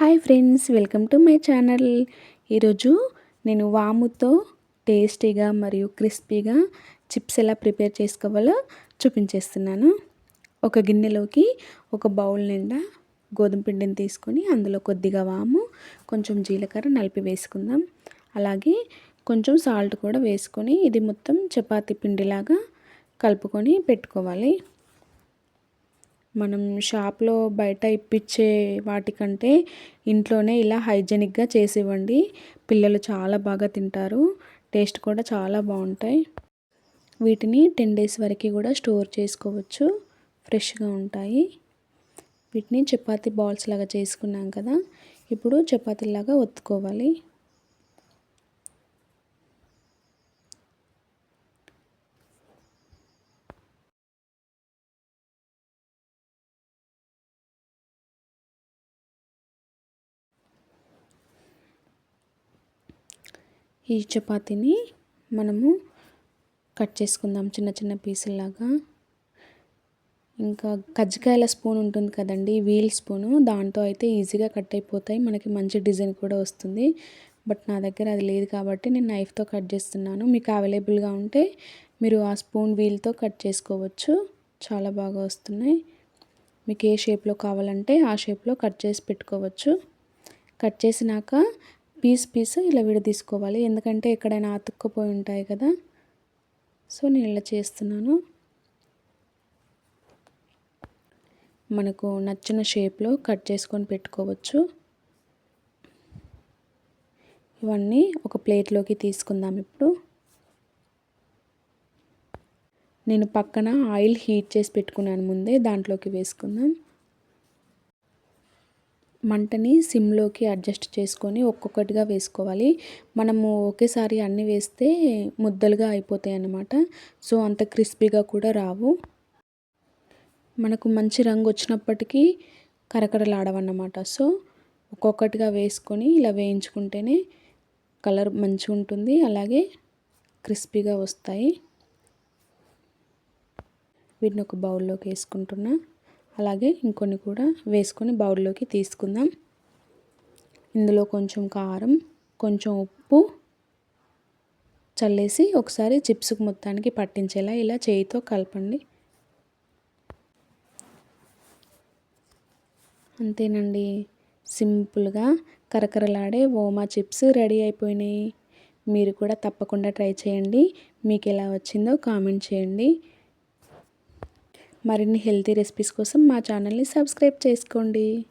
Hi friends welcome to my channel. ఈరోజు నేను వాముతో టేస్టీగా మరియు క్రిస్పీగా చిప్స్ ఎలా ప్రిపేర్ చేసుకోవాలో చూపించేస్తున్నాను. ఒక గిన్నెలోకి ఒక బౌల్ నిండా గోధుమ పిండిని తీసుకొని అందులో కొద్దిగా వాము కొంచెం జీలకర్ర నలిపి వేసుకుందాం. అలాగే కొంచెం సాల్ట్ కూడా వేసుకొని ఇది మొత్తం చపాతీ పిండిలాగా కలుపుకొని పెట్టుకోవాలి. మనం షాప్లో బయట ఇప్పించే వాటికంటే ఇంట్లోనే ఇలా హైజెనిక్గా చేసి ఇవ్వండి పిల్లలు చాలా బాగా తింటారు. టేస్ట్ కూడా చాలా బాగుంటాయి. వీటిని టెన్ డేస్ వరకు కూడా స్టోర్ చేసుకోవచ్చు. ఫ్రెష్గా ఉంటాయి. వీటిని చపాతీ బాల్స్ లాగా చేసుకున్నాం కదా. ఇప్పుడు చపాతీలాగా ఒత్తుకోవాలి. ఈ చపాతీని మనము కట్ చేసుకుందాం చిన్న చిన్న పీసుల్లాగా ఇంకా కజ్జికాయల స్పూన్ ఉంటుంది కదండి వీల్ స్పూను. దాంతో అయితే ఈజీగా కట్ అయిపోతాయి. మనకి మంచి డిజైన్ కూడా వస్తుంది. బట్ నా దగ్గర అది లేదు కాబట్టి నేను నైఫ్తో కట్ చేస్తున్నాను. మీకు అవైలబుల్గా ఉంటే మీరు ఆ స్పూన్ వీల్తో కట్ చేసుకోవచ్చు. చాలా బాగా వస్తున్నాయి. మీకు ఏ షేప్లో కావాలంటే ఆ షేప్లో కట్ చేసి పెట్టుకోవచ్చు. కట్ చేసినాక పీస్ పీస్ ఇలా విడదీసుకోవాలి. ఎందుకంటే ఎక్కడైనా అతుక్కుపోయి ఉంటాయి కదా. సో నేను ఇలా చేస్తున్నాను. మనకు నచ్చిన షేప్లో కట్ చేసుకొని పెట్టుకోవచ్చు. ఇవన్నీ ఒక ప్లేట్లోకి తీసుకుందాం ఇప్పుడు. నేను పక్కన ఆయిల్ హీట్ చేసి పెట్టుకున్నాను ముందే దాంట్లోకి వేసుకుందాం. మంటని సిమ్లోకి అడ్జస్ట్ చేసుకొని ఒక్కొక్కటిగా వేసుకోవాలి. మనము ఒకేసారి అన్నీ వేస్తే ముద్దలుగా అయిపోతాయి అన్నమాట. సో అంత క్రిస్పీగా కూడా రావు. మనకు మంచి రంగు వచ్చినప్పటికీ కరకరలాడవన్నమాట. సో ఒక్కొక్కటిగా వేసుకొని ఇలా వేయించుకుంటేనే కలర్ మంచిగా ఉంటుంది. అలాగే క్రిస్పీగా వస్తాయి. వీటిని ఒక బౌల్లోకి వేసుకుంటున్నా. అలాగే ఇంకొన్ని కూడా వేసుకొని బౌల్లోకి తీసుకుందాం. ఇందులో కొంచెం కారం కొంచెం ఉప్పు చల్లేసి ఒకసారి చిప్స్కి మొత్తానికి పట్టించేలా ఇలా చేయితో కలపండి. అంతేనండి. సింపుల్గా కరకరలాడే ఓమా చిప్స్ రెడీ అయిపోయినాయి. మీరు కూడా తప్పకుండా ట్రై చేయండి. మీకు ఎలా వచ్చిందో కామెంట్ చేయండి. మరిన్ని హెల్తీ రెసిపీస్ కోసం మా ఛానల్ని సబ్స్క్రైబ్ చేసుకోండి.